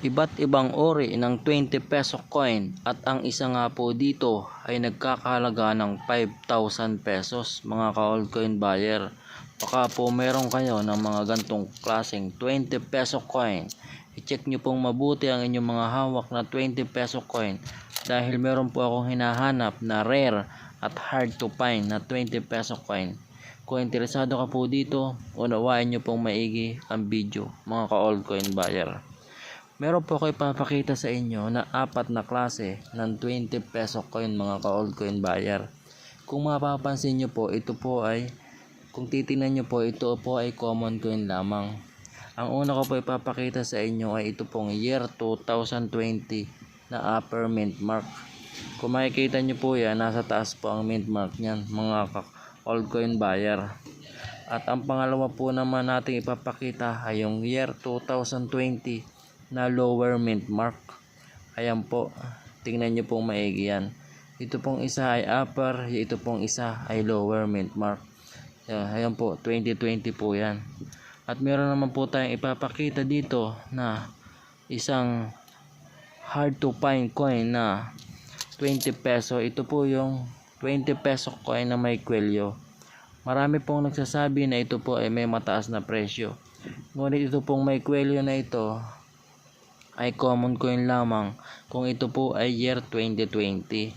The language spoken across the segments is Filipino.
Iba't ibang uri ng 20 peso coin at ang isa nga po dito ay nagkakahalaga ng 5,000 pesos mga ka-old coin buyer. Baka po meron kayo ng mga gantong klaseng 20 peso coin. I-check nyo pong mabuti ang inyong mga hawak na 20 peso coin dahil meron po akong hinahanap na rare at hard to find na 20 peso coin. Kung interesado ka po dito, unawain nyo pong maigi ang video mga ka-old coin buyer. Meron po ako ipapakita sa inyo na apat na klase ng 20 peso coin mga ka-old coin buyer. Kung mapapansin nyo po, ito po ay, kung titingnan nyo po, ito po ay common coin lamang. Ang una ko po ipapakita sa inyo ay ito pong year 2020 na upper mint mark. Kung makikita nyo po yan, nasa taas po ang mint mark niyan mga ka-old coin buyer. At ang pangalawa po naman nating ipapakita ay yung year 2020 na lower mint mark. Ayan po, tingnan nyo pong maigi yan. Ito pong isa ay upper, ito pong isa ay lower mint mark. Ayan, po, 2020 po yan. At meron naman po tayong ipapakita dito na isang hard to find coin na 20 peso. Ito po yung 20 peso coin na may kwelyo. Marami pong nagsasabi na ito po ay may mataas na presyo. Ngunit ito pong may kwelyo na ito ay common coin lamang kung ito po ay year 2020.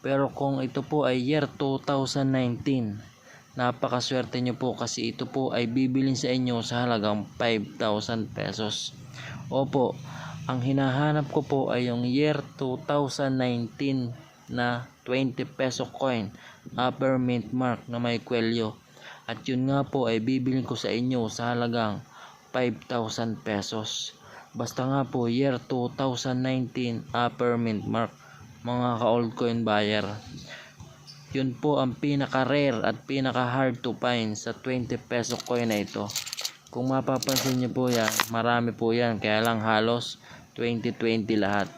Pero kung ito po ay year 2019, napakaswerte nyo po kasi ito po ay bibilin sa inyo sa halagang 5,000 pesos. Opo, ang hinahanap ko po ay yung year 2019 na 20 peso coin upper mint mark na may kwelyo. At yun nga po ay bibilin ko sa inyo sa halagang 5,000 pesos. Basta nga po year 2019 upper mint mark mga ka-old coin buyer. Yun po ang pinaka-rare at pinaka-hard to find sa 20 peso coin na ito. Kung mapapansin nyo po yan, marami po yan. Kaya lang halos 2020 lahat.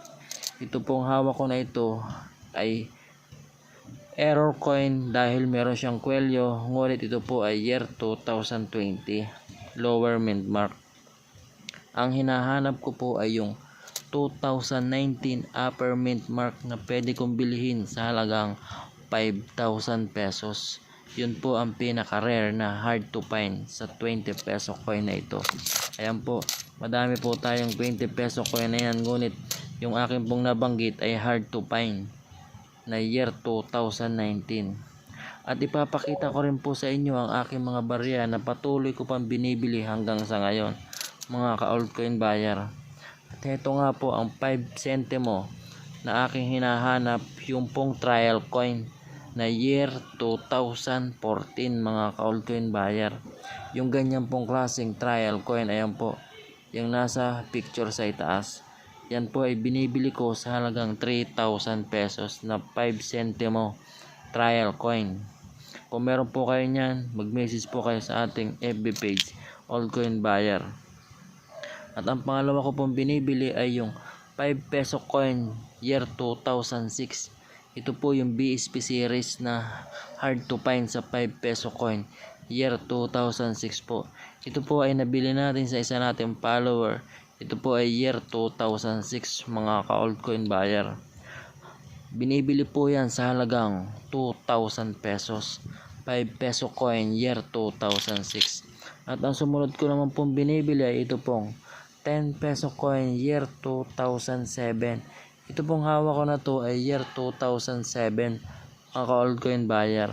Ito pong hawak ko na ito ay error coin dahil meron siyang kwelyo. Ngunit ito po ay year 2020 lower mint mark. Ang hinahanap ko po ay yung 2019 upper mint mark na pwede kong bilhin sa halagang 5,000 pesos. Yun po ang pinaka-rare na hard to find sa 20 peso coin na ito. Ayan po, madami po tayong 20 peso coin na yan. Ngunit yung akin pong nabanggit ay hard to find na year 2019. At ipapakita ko rin po sa inyo ang aking mga barya na patuloy ko pang binibili hanggang sa ngayon mga ka-old coin buyer. At ito nga po ang 5 centimo na aking hinahanap yung pong trial coin na year 2014 mga ka-old coin buyer. Yung ganyan pong klaseng trial coin ayan po yung nasa picture sa itaas. Yan po ay binibili ko sa halagang 3,000 pesos na 5 centimo trial coin. Kung meron po kayo niyan, mag-message po kayo sa ating FB page, Old Coin Buyer. At ang pangalawa ko pong binibili ay yung 5 peso coin year 2006. Ito po yung BSP series na hard to find sa 5 peso coin year 2006 po. Ito po ay nabili natin sa isa nating follower. Ito po ay year 2006 mga ka-old coin buyer. Binibili po yan sa halagang 2,000 pesos. 5 peso coin year 2006. At ang sumunod ko naman pong binibili ay ito pong 10 peso coin year 2007. Ito pong hawak ko na to ay year 2007 ang ka-old coin buyer.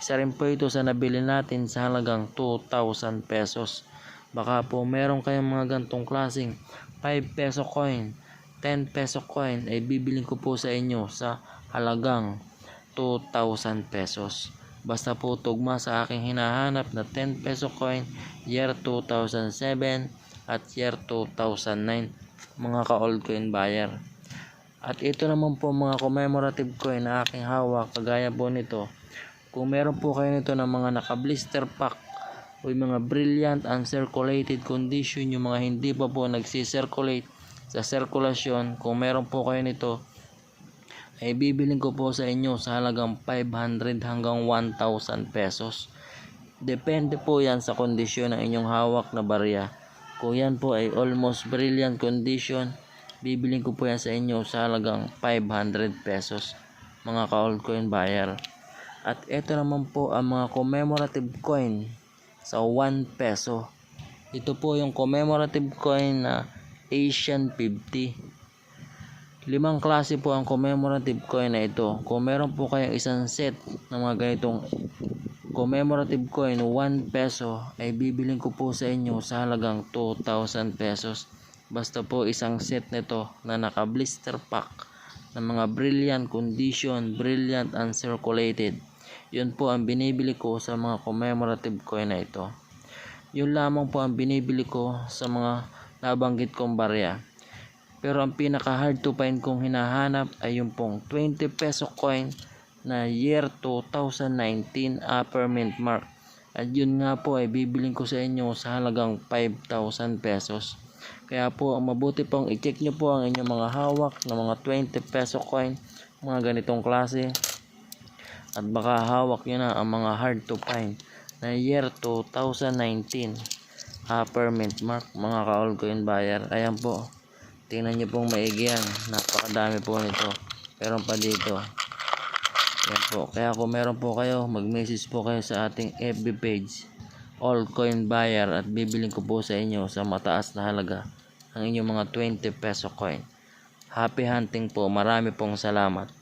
Isa rin po ito sa nabili natin sa halagang 2,000 pesos. Baka po meron kayong mga gantong klaseng 5 peso coin, 10 peso coin ay bibiling ko po sa inyo sa halagang 2,000 pesos. Basta po tugma sa aking hinahanap na 10 peso coin year 2007 at year 2009 mga ka-old coin buyer. At ito naman po mga commemorative coin na aking hawak kagaya po nito. Kung meron po kayo nito ng mga naka-blister pack o mga brilliant uncirculated condition, yung mga hindi pa po nagsi-circulate sa sirkulasyon, kung meron po kayo nito, ay bibiling ko po sa inyo sa halagang 500 hanggang 1,000 pesos. Depende po yan sa kondisyon ng inyong hawak na barya. Kung yan po ay almost brilliant condition, bibiling ko po yan sa inyo sa halagang 500 pesos mga ka-altcoin buyer. At ito naman po ang mga commemorative coin sa 1 peso. Ito po yung commemorative coin na Asian 50. Limang klase po ang commemorative coin na ito. Kung meron po kayong isang set ng mga ganitong commemorative coin 1 peso ay bibiling ko po sa inyo sa halagang 2,000 pesos. Basta po isang set nito na naka blister pack ng mga brilliant condition, brilliant uncirculated. Yun po ang binibili ko sa mga commemorative coin na ito. Yun lamang po ang binibili ko sa mga nabanggit kong barya. Pero ang pinaka hard to find kong hinahanap ay yung pong 20 peso coin na year 2019 upper mint mark. At yun nga po ay bibiling ko sa inyo sa halagang 5,000 pesos. Kaya po mabuti pong i-check nyo po ang inyong mga hawak na mga 20 peso coin, mga ganitong klase. At baka hawak nyo na ang mga hard to find na year 2019 upper mint mark mga ka-all coin buyer. Ayan po. Tingnan nyo pong maigi yan. Napakadami po nito. Meron pa dito. Yan po. Kaya kung meron po kayo, mag-message po kayo sa ating FB page. All coin buyer at bibiling ko po sa inyo sa mataas na halaga ang inyong mga 20 peso coin. Happy hunting po. Marami pong salamat.